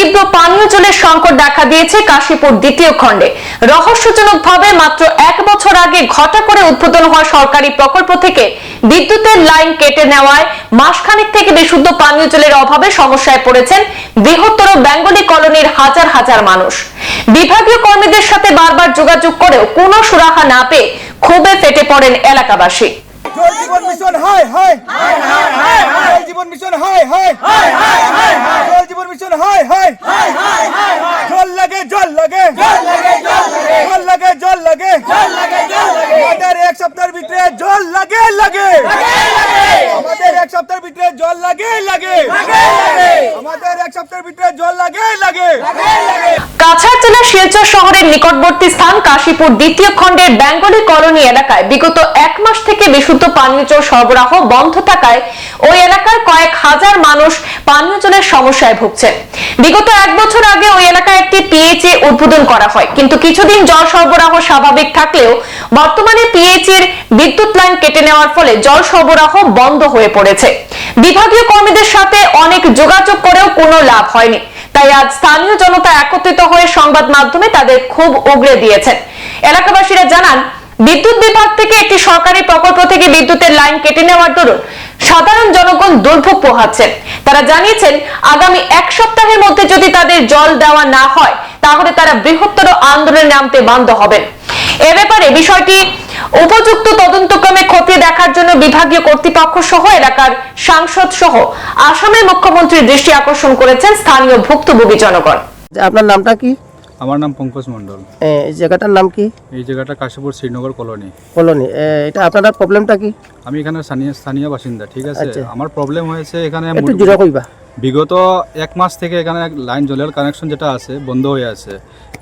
তীব্র পানীয় জলের সংকট দেখা দিয়েছে কাশীপুর দ্বিতীয় খণ্ডে। রহস্যজনকভাবে মাত্র এক বছর আগে ঘটা করে উদ্বোধন হওয়া সরকারি প্রকল্প থেকে বিদ্যুতের লাইন কেটে নেওয়ায় মাসখানেক থেকে বিশুদ্ধ পানীয় জলের অভাবে সমস্যায় পড়েছেন বৃহত্তর বেঙ্গলি কলোনির হাজার হাজার মানুষ। বিভাগীয় কর্মীদের সাথে বারবার যোগাযোগ করেও কোনো সুরাহা না পেয়ে ক্ষোভে ফেটে পড়েন এলাকাবাসী। জীবন মিশন হাই হাই জল জীবন মিশন হাই হাই জল জীবন মিশন হাই হাই জল লাগে জল লাগে। জল লাগে জল লাগে। আমাদের এক সপ্তাহের ভিতরে জল লাগে লাগে। আমাদের এক সপ্তাহের ভিতরে জল লাগে লাগে। আমাদের এক সপ্তাহের ভিতরে জল লাগে লাগে। কাছাড় জেলার শিলচর শহরের নিকটবর্তী স্থান কাশীপুর দ্বিতীয় খণ্ডের বেঙ্গলি কলোনি এলাকায় বিগত এক মাস থেকে বিশুদ্ধ পানীয় জল সরবরাহ বন্ধ থাকায় ওই এলাকার কয়েক হাজার মানুষ পানীয় জলের সমস্যায় ভুগছে বিগত এক বছর আগে ওই এলাকায় একটি পিএইচএ উদ্বোধন করা হয়, কিন্তু কিছুদিন জল সরবরাহ স্বাভাবিক থাকলেও বর্তমানে পিএইচএ এর বিদ্যুৎ লাইন কেটে নেওয়ার ফলে জল সরবরাহ বন্ধ হয়ে পড়েছে। বিভাগীয় কর্মীদের সাথে অনেক যোগাযোগ করেও কোনো লাভ হয়নি। তাই আজ স্থানীয় জনতা একত্রিত হয়ে সংবাদ মাধ্যমে তাদের খুব উগরে দিয়েছেন। এলাকাবাসীরা জানান বিদ্যুৎ বিভাগ থেকে একটি সরকারি প্রকল্প থেকে বিদ্যুতের লাইন কেটে নেওয়ার দরুন সাধারণ জনগণ দুর্ভোগ পোহাচ্ছেন তারা জানিয়েছেন, আগামী এক সপ্তাহের মধ্যে যদি তাদের জল দেওয়া না হয়, তাহলে তারা বৃহত্তর আন্দোলনে নামতে বাধ্য হবেন। এ ব্যাপারে বিষয়টি উপযুক্ত তদন্তক্রমে খতিয়ে দেখার জন্য বিভাগীয় কর্তৃপক্ষ সহ এলাকার সাংসদ সহ আসামের মুখ্যমন্ত্রীর দৃষ্টি আকর্ষণ করেছেন স্থানীয় ভুক্তভোগী জনগণ। আপনার নামটা কি? আমার নাম পঙ্কজ মন্ডল এই জায়গাটার নাম কি? এই জায়গাটা কাশীপুর শ্রীনগর কলোনি। কলোনি। এটা আপনার প্রবলেমটা কি? আমি এখানে স্থানীয় স্থানীয় বাসিন্দা ঠিক আছে? আচ্ছা। আমার প্রবলেম হয়েছে এখানে একটু জোরে কইবা। বিগত এক মাস থেকে এখানে লাইন জলের কানেকশন যেটা আছে বন্ধ হয়ে আছে।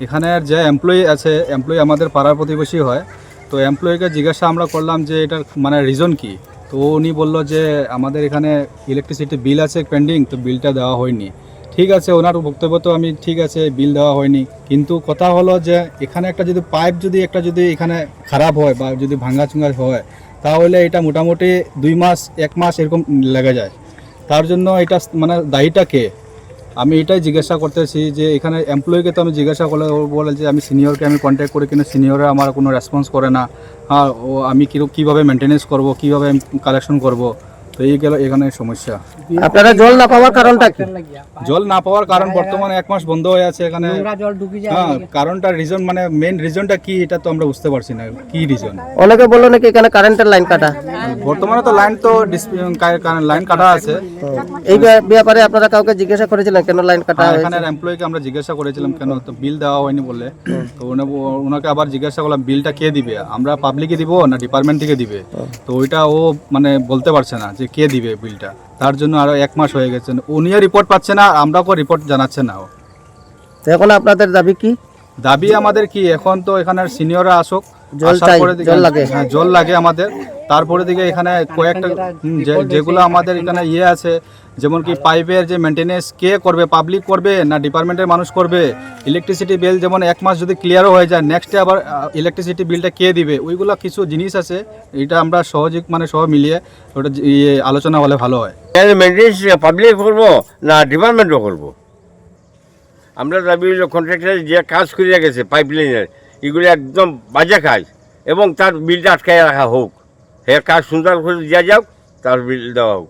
এখানে যে এমপ্লয়ি আছে এমপ্লয়ি আমাদের পাড়ার প্রতিবেশী হয়। তো এমপ্লয়িকে জিজ্ঞাসা আমরা করলাম যে এটার মানে রিজন কি? তো উনি বলল যে আমাদের এখানে ইলেকট্রিসিটি বিল আছে পেন্ডিং তো বিলটা দেওয়া হয়নি। ঠিক আছে, ওনার বক্তব্য তো আমি ঠিক আছে, বিল দেওয়া হয়নি। কিন্তু কথা হলো যে, এখানে একটা যদি পাইপ যদি, একটা যদি এখানে খারাপ হয় বা যদি ভাঙ্গা চুঙ্গা হয়, তাহলে এটা মোটামুটি দুই মাস, এক মাস এরকম লেগে যায়। তার জন্য এটা মানে দায়ীটা কে? আমি এটাই জিজ্ঞাসা করতেছি যে, এখানে এমপ্লয়িকে তো আমি জিজ্ঞাসা করলে বলে যে, আমি সিনিয়রকে আমি কন্ট্যাক্ট করি, কিন্তু সিনিয়ররা আমার কোনো রেসপন্স করে না। আর ও আমি কীরকম কীভাবে মেনটেনেন্স করব, কীভাবে কালেকশন করব? তো এই গেল এখানে সমস্যা। আপনারা জল না পাওয়ার কারণটা কি? জল না পাওয়ার কারণ বর্তমানে এক মাস বন্ধ হয়ে আছে এখানে। হ্যাঁ কারণটা রিজন মানে মেন রিজনটা কি এটা তো আমরা বুঝতে পারছি না কি রিজন অনেকে বলল নাকি এখানে কারেন্টের লাইন কাটা। বর্তমানে তো লাইন তো লাইন কাটা আছে। এই ব্যাপারে আপনারা কাউকে জিজ্ঞাসা করেছিলেন কেন লাইন কাটা হ্যাঁ, হয়েছে? এখানের এমপ্লয়িকে আমরা জিজ্ঞাসা করেছিলাম কেন তো বিল দেওয়া হয়নি বলে। তো ওনাকে আবার জিজ্ঞাসা করলাম বিলটা কে দিবে? আমরা পাবলিকে দিব না ডিপার্টমেন্ট থেকে দিবে? তো ওইটা ও মানে বলতে পারছে না যে কে দিবে বিলটা? তার জন্য আরও এক মাস হয়ে গেছে। উনিও রিপোর্ট পাচ্ছে না আমরাও রিপোর্ট জানাচ্ছে না তো এখন আপনাদের দাবি কি? দাবি আমাদের কি এখন তো এখানে সিনিয়ররা আসুক জল জল লাগে। হ্যাঁ জল লাগে আমাদের। তারপরে দিকে এখানে কয়েকটা যেগুলো আমাদের এখানে ইয়ে আছে যেমন কি পাইপের যে মেনটেনেন্স কে করবে পাবলিক করবে না ডিপার্টমেন্টের মানুষ করবে ইলেকট্রিসিটি বিল যেমন এক মাস যদি ক্লিয়ারও হয়ে যায় নেক্সটে আবার ইলেকট্রিসিটি বিলটা কে দিবে? ওইগুলো কিছু জিনিস আছে, এটা আমরা সহযোগ মানে সহ মিলিয়ে ওটা ইয়ে আলোচনা হলে ভালো হয়। মেনটেন্স পাবলিক করব না ডিপার্টমেন্টও করব? আমরা দাবি হলো কন্ট্রাক্টর যে কাজ করিয়া গেছে পাইপ লাইনের এগুলো একদম বাজে কাজ, এবং তার বিলটা আটকায় রাখা হোক। হে কাজ সুন্দর করে দেওয়া যাক, তার বিল দেওয়া হোক।